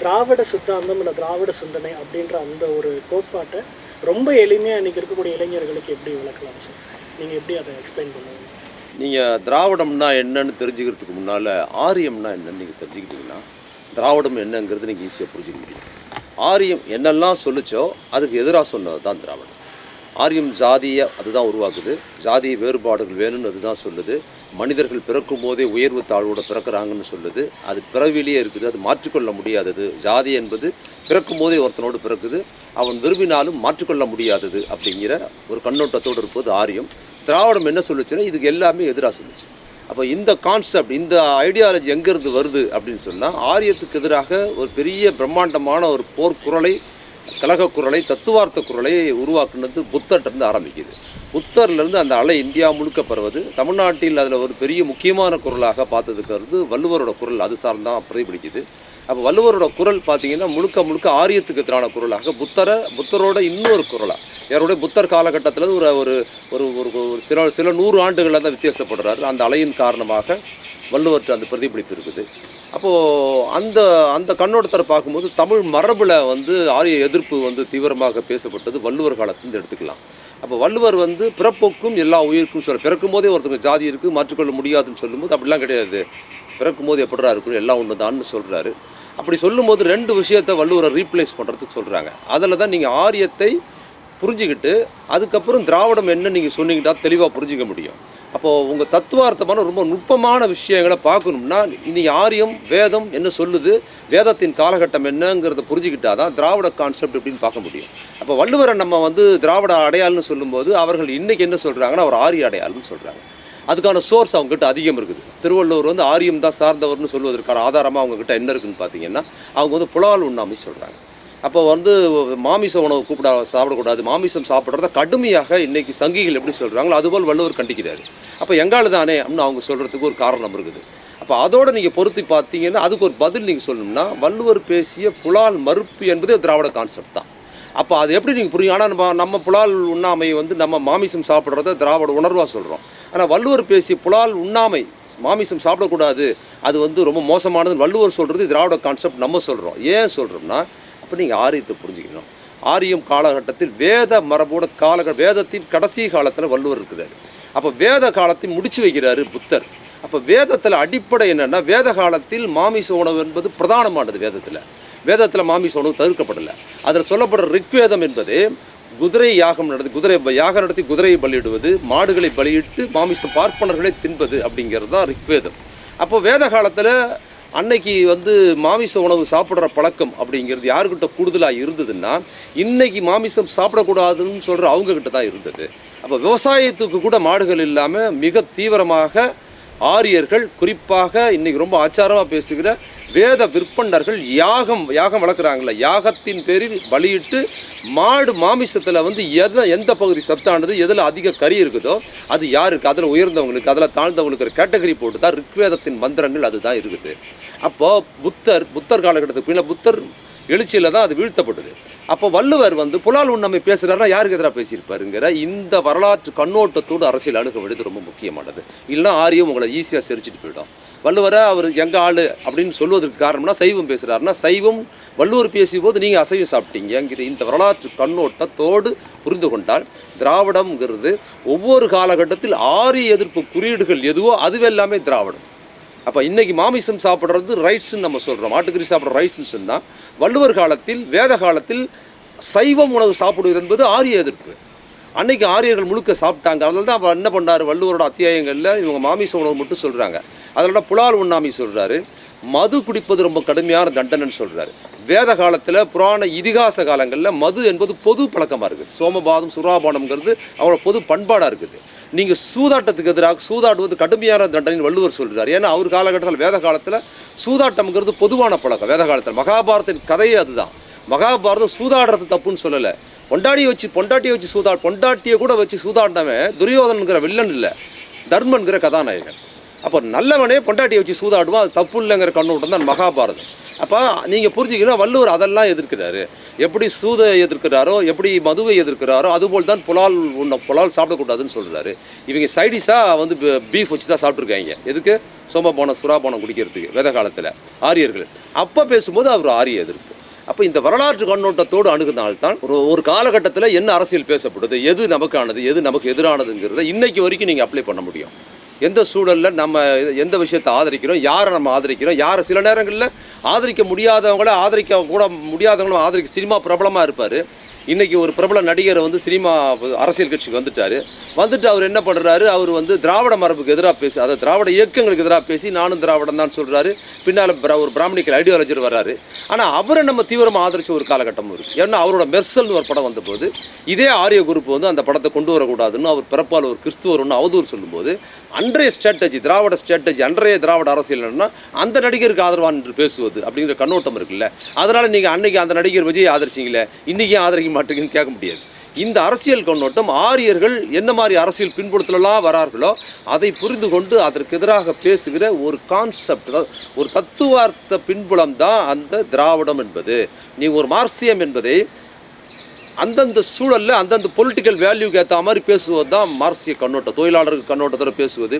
திராவிட சித்தாந்தம் இல்லை திராவிட சிந்தனை அப்படின்ற அந்த ஒரு கோட்பாட்டை ரொம்ப எளிமையாக இன்றைக்கி இருக்கக்கூடிய இளைஞர்களுக்கு எப்படி விளக்கலாம் சார்? நீங்கள் எப்படி அதை எக்ஸ்பிளைன் பண்ணுவீங்க? நீங்கள் திராவிடம்னா என்னன்னு தெரிஞ்சுக்கிறதுக்கு முன்னால் ஆரியம்னா என்னன்னு நீங்கள் தெரிஞ்சுக்கிட்டீங்கன்னா திராவிடம் என்னங்கிறது நீங்கள் ஈஸியாக புரிஞ்சுக்க முடியும் ஆரியம் என்னெல்லாம் சொல்லுச்சோ அதுக்கு எதிராக சொன்னது தான் திராவிடம். ஆரியம் ஜாதியை அதுதான் உருவாக்குது. ஜாதிய வேறுபாடுகள் வேணும்னு அதுதான் சொல்லுது. மனிதர்கள் பிறக்கும் போதே உயர்வு தாழ்வோடு பிறக்கிறாங்கன்னு சொல்லுது. அது பிறவிலேயே இருக்குது. அது மாற்றிக்கொள்ள முடியாதது. ஜாதி என்பது பிறக்கும் போதே ஒருத்தனோடு பிறக்குது. அவன் விரும்பினாலும் மாற்றிக்கொள்ள முடியாதது அப்படிங்கிற ஒரு கண்ணோட்டத்தோடு இருப்பது ஆரியம். திராவிடம் என்ன சொல்லுச்சுன்னா இதுக்கு எல்லாமே எதிராக சொல்லுச்சு. அப்போ இந்த கான்செப்ட் இந்த ஐடியாலஜி எங்கேருந்து வருது அப்படின்னு சொன்னால் ஆரியத்துக்கு எதிராக ஒரு பெரிய பிரம்மாண்டமான ஒரு போர்க்குரலை கலகக் குரலை தத்துவார்த்த குரலை உருவாக்குனது புத்தட்டிருந்து ஆரம்பிக்குது. புத்தர்லேருந்து அந்த அலை இந்தியா முழுக்க பரவது. தமிழ்நாட்டில் அதில் ஒரு பெரிய முக்கியமான குரலாக பார்த்ததுக்கு வள்ளுவரோட குரல் அது சார்ந்தான் பிரதிபலிக்குது. அப்போ வள்ளுவரோட குரல் பார்த்தீங்கன்னா முழுக்க முழுக்க ஆரியத்துக்கு எதிரான குரலாக புத்தரை புத்தரோட இன்னொரு குரலாக யாருடைய புத்தர் காலகட்டத்தில் ஒரு ஒரு ஒரு ஒரு ஒரு சில சில நூறு ஆண்டுகளில் தான் வித்தியாசப்படுறாரு. அந்த அலையின் காரணமாக வள்ளுவர்கிட்ட அந்த பிரதிபலிப்பு இருக்குது. அப்போது அந்த அந்த கண்ணோட்டத்தை பார்க்கும்போது தமிழ் மரபில் வந்து ஆரிய எதிர்ப்பு வந்து தீவிரமாக பேசப்பட்டது வள்ளுவர் காலத்துலேருந்து எடுத்துக்கலாம். அப்போ வள்ளுவர் வந்து பிறப்புக்கும் எல்லா உயிருக்கும் சொல்ல பிறக்கும் போதே ஒருத்தங்க ஜாதி இருக்குது மாற்றிக்கொள்ள முடியாதுன்னு சொல்லும்போது அப்படிலாம் கிடையாது. பிறக்கும் போது இருக்கும்? எல்லாம் ஒன்று தான்னு சொல்கிறாரு அப்படி சொல்லும்போது ரெண்டு விஷயத்தை வள்ளுவரை ரீப்ளேஸ் பண்ணுறதுக்கு சொல்கிறாங்க அதில் தான் நீங்கள் ஆரியத்தை புரிஞ்சுக்கிட்டு அதுக்கப்புறம் திராவிடம் என்ன நீங்கள் சொன்னீங்கன்னா தெளிவாக புரிஞ்சிக்க முடியும். அப்போது உங்கள் தத்துவார்த்தமான ரொம்ப நுட்பமான விஷயங்களை பார்க்கணும்னா இனி ஆரியம் வேதம் என்ன சொல்லுது வேதத்தின் காலகட்டம் என்னங்கிறத புரிஞ்சுக்கிட்டா தான் திராவிட கான்செப்ட் எப்படின்னு பார்க்க முடியும். அப்போ வள்ளுவரை நம்ம வந்து திராவிட அடையாள்னு சொல்லும்போது அவர்கள் இன்றைக்கி என்ன சொல்கிறாங்கன்னா அவர் ஆரிய அடையாள்னு சொல்கிறாங்க அதுக்கான சோர்ஸ் அவங்ககிட்ட அதிகம் இருக்குது. திருவள்ளுவர் வந்து ஆரியம் தான் சார்ந்தவர்னு சொல்வதற்கான ஆதாரமாக அவங்ககிட்ட என்ன இருக்குன்னு பார்த்தீங்கன்னா அவங்க வந்து புலால் உண்ணாமை சொல்கிறாங்க அப்போ வந்து மாமிச உணவு கூப்பிட சாப்பிடக்கூடாது. மாமிசம் சாப்பிட்றத கடுமையாக இன்றைக்கி சங்கிகள் எப்படி சொல்கிறாங்களோ அதுபோல் வள்ளுவர் கண்டிக்கிறாரு. அப்போ எங்கால் தானே அப்படின்னு அவங்க சொல்கிறதுக்கு ஒரு காரணம் இருக்குது. அப்போ அதோடு நீங்கள் பொருத்தி பார்த்தீங்கன்னா அதுக்கு ஒரு பதில் நீங்கள் சொல்லணும்னா வள்ளுவர் பேசிய புலால் மறுப்பு என்பதே திராவிட கான்செப்ட் தான். அப்போ அது எப்படி நீங்கள் புரியும்? ஆனால் நம்ம நம்ம புலால் உண்ணாமை வந்து நம்ம மாமிசம் சாப்பிட்றத திராவிட உணர்வாக சொல்கிறோம் ஆனால் வள்ளுவர் பேசிய புலால் உண்ணாமை மாமிசம் சாப்பிடக்கூடாது அது வந்து ரொம்ப மோசமானது. வள்ளுவர் சொல்கிறது திராவிட கான்செப்ட் நம்ம சொல்கிறோம் ஏன் சொல்கிறோம்னா அப்போ நீங்கள் ஆரியத்தை புரிஞ்சுக்கணும். ஆரியம் காலகட்டத்தில் வேத மரபோட கால வேதத்தின் கடைசி காலத்தில் வள்ளுவர் இருக்கிறார். அப்போ வேத காலத்தை முடிச்சு வைக்கிறாரு புத்தர். அப்போ வேதத்தில் அடிப்படை என்னென்னா வேத காலத்தில் மாமிச உணவு என்பது பிரதானமானது வேதத்தில். வேதத்தில் மாமிச உணவு தவிர்க்கப்படலை. அதில் சொல்லப்படுற ரிக்வேதம் என்பது குதிரை யாகம் நடத்தி குதிரை யாகம் நடத்தி குதிரையை பலியிடுவது மாடுகளை பலியிட்டு மாமிச பார்ப்பனர்களை தின்பது அப்படிங்கிறது தான் ரிக்வேதம். அப்போ வேத காலத்தில் அன்னைக்கு வந்து மாமிச உணவு சாப்பிட்ற பழக்கம் அப்படிங்கிறது யாருக்கிட்ட கூடுதலாக இருந்ததுன்னா இன்னைக்கு மாமிசம் சாப்பிடக்கூடாதுன்னு சொல்கிற அவங்கக்கிட்ட தான் இருந்தது. அப்போ விவசாயத்துக்கு கூட மாடுகள் இல்லாமல் மிக தீவிரமாக ஆரியர்கள் குறிப்பாக இன்னைக்கு ரொம்ப ஆச்சாரமாக பேசுகிற வேத விற்பன்னர்கள் யாகம் யாகம் வளர்க்குறாங்கல்ல யாகத்தின் பேரில் பலியிட்டு மாடு மாமிசத்தில் வந்து எதை எந்த பகுதி சத்தானது எதில் அதிக கறி இருக்குதோ அது யாருக்கு? அதில் உயர்ந்தவங்களுக்கு அதில் தாழ்ந்தவங்களுக்கு ஒரு கேட்டகரி போட்டு தான் ரிக்வேதத்தின் மந்திரங்கள் அதுதான் இருக்குது. அப்போது புத்தர் புத்தர் காலகட்டத்துக்கு பின்னால் புத்தர் எழுச்சியில் தான் அது வீழ்த்தப்பட்டது. அப்போ வள்ளுவர் வந்து புலால் உண்ணமை பேசுகிறாரா யாருக்கு எதிராக பேசியிருப்பாருங்கிற இந்த வரலாற்று கண்ணோட்டத்தோடு அரசியல் அணுக வேண்டியது ரொம்ப முக்கியமானது. இல்லைன்னா ஆரியம் உங்களை ஈஸியாக செரிச்சிட்டு போயிடும். வள்ளுவரை அவர் எங்கள் ஆள் அப்படின்னு சொல்வதற்கு காரணம்னா சைவம் பேசுகிறாருன்னா சைவம் வள்ளுவர் பேசியபோது நீங்கள் அசைவம் சாப்பிட்டீங்கிற இந்த வரலாற்று கண்ணோட்டத்தோடு புரிந்து கொண்டால் திராவிடம்ங்கிறது ஒவ்வொரு காலகட்டத்தில் ஆரிய எதிர்ப்பு குறியீடுகள் எதுவோ அதுவெல்லாமே திராவிடம். அப்போ இன்றைக்கி மாமிசம் சாப்பிட்றது ரைட்ஸ்ன்னு நம்ம சொல்கிறோம் மாட்டுக்கறி சாப்பிட்ற ரைட்ஸ்னு சொன்னால் வள்ளுவர் காலத்தில் வேத காலத்தில் சைவம் உணவு சாப்பிடுவது என்பது ஆரிய எதிர்ப்பு. அன்னைக்கு ஆரியர்கள் முழுக்க சாப்பிட்டாங்க. அதனால தான் அவர் என்ன பண்ணார்? வள்ளுவரோட அத்தியாயங்களில் இவங்க மாமிச உணவு மட்டும் சொல்கிறாங்க அதனோட புலால் உண்ணாமி சொல்கிறாரு மது குடிப்பது ரொம்ப கடுமையான தண்டனைன்னு சொல்கிறாரு வேத காலத்தில் புராண இதிகாச காலங்களில் மது என்பது பொது பழக்கமாக இருக்குது. சோமபாதம் சுறாபானம்ங்கிறது அவரோட பொது பண்பாடாக இருக்குது. நீங்கள் சூதாட்டத்துக்கு எதிராக சூதாடுவது கடுமையான தண்டனை வள்ளுவர் சொல்கிறார் ஏன்னா அவர் காலகட்டத்தில் வேத காலத்தில் சூதாட்டம்ங்கிறது பொதுவான பழக்கம். வேத காலத்தில் மகாபாரத்தின் கதையே அதுதான். மகாபாரதம் சூதாடுறது தப்புன்னு சொல்லலை. பொண்டாட்டியை வச்சு பொண்டாட்டியை வச்சு சூதா பொண்டாட்டியை கூட வச்சு சூதாடினவன் துரியோதனங்கிற வில்லன் இல்லை. தர்மன்கிற கதாநாயகன். அப்போ நல்லவனே பொண்டாட்டியை வச்சு சூதாடுவோம் அது தப்பு இல்லைங்கிற கண்ணோட்டம் தான் மகாபாரதம். அப்போ நீங்கள் புரிஞ்சுக்கணும் வள்ளுவர் அதெல்லாம் எதிர்க்கிறாரு. எப்படி சூதை எதிர்க்கிறாரோ எப்படி மதுவை எதிர்க்கிறாரோ அதுபோல் தான் புலால் உண்ண புலால் சாப்பிடக்கூடாதுன்னு சொல்கிறாரு இவங்க சைடிஷாக வந்து பீஃப் வச்சு தான் சாப்பிட்ருக்காங்க எதுக்கு? சோமபானம் சுறாபானம் குடிக்கிறதுக்கு வித காலத்தில். ஆரியர்கள். அப்போ பேசும்போது அவர் ஆரிய எதிர்ப்பு. அப்போ இந்த வரலாற்று கண்ணோட்டத்தோடு அணுகுனால்தான் ஒரு ஒரு காலகட்டத்தில் என்ன அரசியல் பேசப்படுது எது நமக்கானது எது நமக்கு எதிரானதுங்கிறத இன்னைக்கு வரைக்கும் நீங்கள் அப்ளை பண்ண முடியும். எந்த சூழலில் நம்ம எந்த விஷயத்தை ஆதரிக்கிறோம் யாரை நம்ம ஆதரிக்கிறோம் யாரை சில நேரங்களில் ஆதரிக்க முடியாதவங்கள ஆதரிக்க கூட முடியாதவங்களும் ஆதரிக்க சினிமா பிரபலமாக இருப்பார். இன்றைக்கி ஒரு பிரபல நடிகர் வந்து சினிமா அரசியல் கட்சிக்கு வந்துட்டார். வந்துட்டு அவர் என்ன பண்ணுறாரு அவர் வந்து திராவிட மரபுக்கு எதிராக பேசி அதாவது திராவிட இயக்கங்களுக்கு எதிராக பேசி நானும் திராவிடம் தான் சொல்கிறாரு பின்னால் ஒரு பிராமணிக்கல் ஐடியாலஜர் வர்றாரு. ஆனால் அவரை நம்ம தீவிரமாக ஆதரிச்ச ஒரு காலகட்டமும் இருக்குது ஏன்னா அவரோட மெர்சல்னு ஒரு படம் வந்தபோது இதே ஆரிய குரூப் வந்து அந்த படத்தை கொண்டு வரக்கூடாதுன்னு அவர் பிறப்பால் ஒரு கிறிஸ்துவர் ஒன்று அவதூறு சொல்லும்போது அன்றைய ஸ்ட்ராட்டஜி திராவிட ஸ்ட்ராட்டஜி அன்றைய திராவிட அரசியல் என்னன்னா அந்த நடிகருக்கு ஆதரவான் என்று பேசுவது அப்படிங்கிற கண்ணோட்டம் இருக்குல்ல. அதனால் நீங்கள் அன்னைக்கு அந்த நடிகர் விஜய் ஆதரிச்சிங்களே இன்றைக்கி ஏன் ஆதரிக்க மாட்டேங்குன்னு கேட்க முடியாது. இந்த அரசியல் கண்ணோட்டம் ஆரியர்கள் என்ன மாதிரி அரசியல் பின்புலத்திலலாம் வரார்களோ அதை புரிந்து கொண்டு அதற்கு எதிராக பேசுகிற ஒரு கான்செப்ட் ஒரு தத்துவார்த்த பின்புலம் தான் அந்த திராவிடம் என்பது. நீ ஒரு மார்க்சியம் என்பதை அந்தந்த சூழலில் அந்தந்த பொலிட்டிக்கல் வேல்யூக்கு ஏற்ற மாதிரி பேசுவது தான் மார்க்சிய கண்ணோட்டம். தொழிலாளருக்கு கண்ணோட்டத்தில் பேசுவது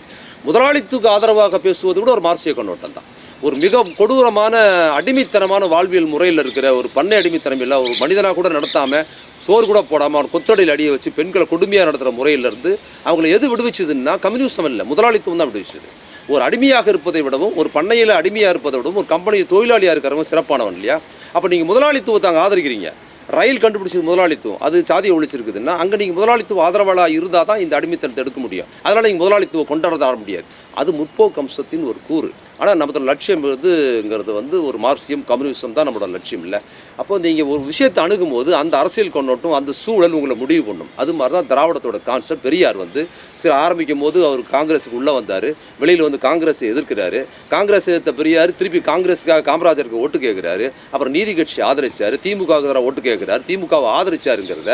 முதலாளித்துக்கு ஆதரவாக பேசுவது கூட ஒரு மார்க்சிய கண்ணோட்டம் தான் ஒரு மிக கொடூரமான அடிமைத்தனமான வாழ்வியல் முறையில் இருக்கிற ஒரு பண்ணை அடிமைத்தனம் இல்லை ஒரு மனிதனாக கூட நடத்தாமல் சோறு கூட போடாமல் அவன் கொத்தடியில் அடியை வச்சு பெண்களை கொடுமையாக நடத்துகிற முறையிலிருந்து அவங்கள எது விடுவிச்சதுன்னா கம்யூனிசம் இல்லை முதலாளித்துவம் தான் விடுவிச்சது. ஒரு அடிமையாக இருப்பதை விடவும் ஒரு பண்ணையில் அடிமையாக இருப்பதை விடவும் ஒரு கம்பெனியில் தொழிலாளியாக இருக்கிறவங்க சிறப்பானவன் இல்லையா? அப்போ நீங்கள் முதலாளித்துவத்தை அங்கே ஆதரிக்கிறீங்க. ரயில் கண்டுபிடிச்சது முதலாளித்துவம். அது சாதியை ஒழிச்சிருக்குதுன்னா அங்கே நீங்கள் முதலாளித்துவ ஆதரவாளாக இருந்தால் தான் இந்த அடிமைத்தனத்தை எடுக்க முடியும். அதனால் நீங்கள் முதலாளித்துவம் கொண்டாட முடியாது. அது முற்போக்கு அம்சத்தின் ஒரு கூறு. ஆனால் நம்மளோட லட்சியம் இதுங்கிறது வந்து ஒரு மார்க்சியம் கம்யூனிசம் தான் நம்மளோட லட்சியம் இல்லை. அப்போ நீங்கள் ஒரு விஷயத்தை அணுகும்போது அந்த அரசியல் கொண்டோட்டும் அந்த சூழல் உங்களை முடிவு பண்ணும். அது மாதிரி தான் திராவிடத்தோட கான்செப்ட் பெரியார் வந்து சில ஆரம்பிக்கும் போது அவர் காங்கிரஸுக்கு உள்ளே வந்தார். வெளியில் வந்து காங்கிரஸை எதிர்க்கிறாரு. காங்கிரஸ் எதிர்த்த பெரியார் திருப்பி காங்கிரஸுக்காக காமராஜருக்கு ஓட்டு கேட்குறாரு அப்புறம் நீதி கட்சி ஆதரிச்சார். திமுக ஓட்டு கேட்குறாரு திமுகவை ஆதரிச்சாருங்கிறத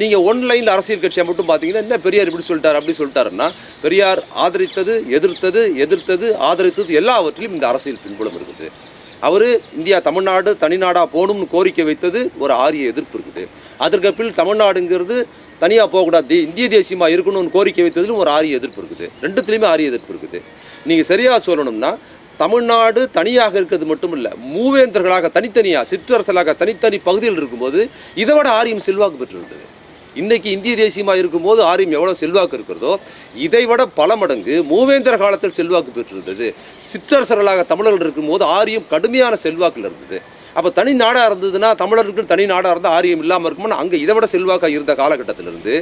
நீங்கள் ஒன்லைனில் அரசியல் கட்சியை மட்டும் பார்த்தீங்கன்னா என்ன பெரியார் இப்படி சொல்லிட்டார் அப்படி சொல்லிட்டாருன்னா பெரியார் ஆதரித்தது எதிர்த்தது எதிர்த்தது ஆதரித்தது எல்லாவற்றிலும் இந்த அரசியல் பின்புலம் இருக்குது. அவர் இந்தியா தமிழ்நாடு தனிநாடாக போகணும்னு கோரிக்கை வைத்தது ஒரு ஆரிய எதிர்ப்பு இருக்குது. அதற்கு பின் தமிழ்நாடுங்கிறது தனியாக போகக்கூடாது. இந்திய தேசியமாக இருக்கணும்னு கோரிக்கை வைத்ததிலும் ஒரு ஆரிய எதிர்ப்பு இருக்குது. ரெண்டுத்துலேயுமே ஆரிய எதிர்ப்பு இருக்குது. நீங்கள் சரியாக சொல்லணும்னா தமிழ்நாடு தனியாக இருக்கிறது மட்டும் இல்லை மூவேந்தர்களாக தனித்தனியாக சிற்றரசலாக தனித்தனி பகுதியில் இருக்கும்போது இதை விட ஆரியம் செல்வாக்கு பெற்றிருந்தது. இன்னைக்கு இந்திய தேசியமாக இருக்கும்போது ஆரியம் எவ்வளோ செல்வாக்கு இருக்கிறதோ இதை விட பல மடங்கு மூவேந்தர காலத்தில் செல்வாக்கு பெற்றிருந்தது. சிற்றரசர்களாக தமிழர்கள் இருக்கும்போது ஆரியம் கடுமையான செல்வாக்கில் இருந்தது. அப்போ தனி நாடாக இருந்ததுன்னா தமிழருக்கு தனி நாடாக இருந்தால் ஆரியம் இல்லாமல் இருக்கும்னு அங்கே இதை விட செல்வாக்காக இருந்த காலகட்டத்திலிருந்து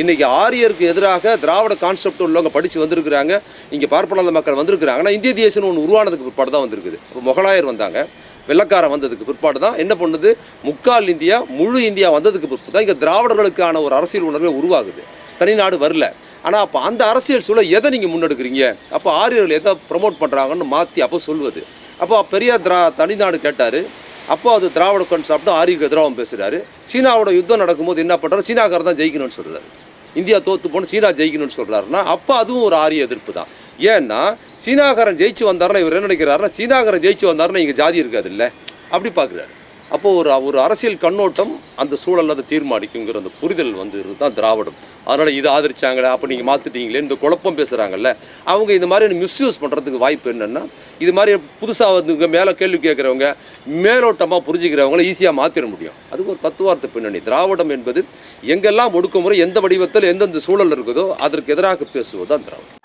இன்றைக்கி ஆரியருக்கு எதிராக திராவிட கான்செப்ட் உள்ளவங்க படித்து வந்திருக்கிறாங்க. இங்கே பார்ப்பனாத மக்கள் வந்திருக்கிறாங்க. ஆனால் இந்திய தேசம்னு ஒன்று உருவானதுக்கு பிற்பாடு தான் வந்திருக்குது. இப்போ முகலாயர் வந்தாங்க. வெள்ளக்காரன் வந்ததுக்கு பிற்பாடு தான். என்ன பண்ணுது? முக்கால் இந்தியா முழு இந்தியா வந்ததுக்கு பிற்பாடு தான் இங்கே திராவிடர்களுக்கான ஒரு அரசியல் உணர்வே உருவாகுது. தனிநாடு வரல. ஆனால் அப்போ அந்த அரசியல் சூழல் எதை நீங்கள் முன்னெடுக்கிறீங்க? அப்போ ஆரியர்கள் எதை ப்ரமோட் பண்ணுறாங்கன்னு மாற்றி அப்போ சொல்வது. அப்போ பெரியார் திரா தனிநாடு கேட்டார். அப்போ அது திராவிட கான்செப்ட் ஆரியுக்கு எதிராகவும் பேசுகிறாரு சீனாவோட யுத்தம் நடக்கும்போது என்ன பண்ணுறாரு சீனாக்காரர் தான் ஜெயிக்கணும்னு சொல்கிறாரு இந்தியா தோத்து போன சீனா ஜெயிக்கணும்னு சொல்கிறாருன்னா அப்போ அதுவும் ஒரு ஆரிய எதிர்ப்பு தான். ஏன்னா சீனாக்காரன் ஜெயிச்சு வந்தாருன்னா இவர் என்ன நினைக்கிறாருன்னா சீனாக்காரன் ஜெயிச்சு வந்தாருன்னா இங்கே ஜாதி இருக்காது இல்லை? அப்படி பார்க்குறாரு அப்போ ஒரு ஒரு அரசியல் கண்ணோட்டம் அந்த சூழலில் அதை தீர்மானிக்குங்கிற அந்த புரிதல் வந்து தான் திராவிடம். அதனால் இதை ஆதரிச்சாங்களே அப்போ நீங்கள் மாற்றிட்டீங்களே இந்த குழப்பம் பேசுகிறாங்கல்ல அவங்க இந்த மாதிரி மிஸ்யூஸ் பண்ணுறதுக்கு வாய்ப்பு என்னென்னா இது மாதிரி புதுசாக வந்து இங்கே மேலே கேள்வி கேட்குறவங்க மேலோட்டமாக புரிஞ்சுக்கிறவங்கள ஈஸியாக மாற்றிட முடியும். அதுக்கு ஒரு தத்துவார்த்த பின்னணி. திராவிடம் என்பது எங்கெல்லாம் ஒடுக்குமுறை எந்த வடிவத்தில் எந்தெந்த சூழல் இருக்குதோ அதற்கு எதிராக பேசுவது தான் திராவிடம்.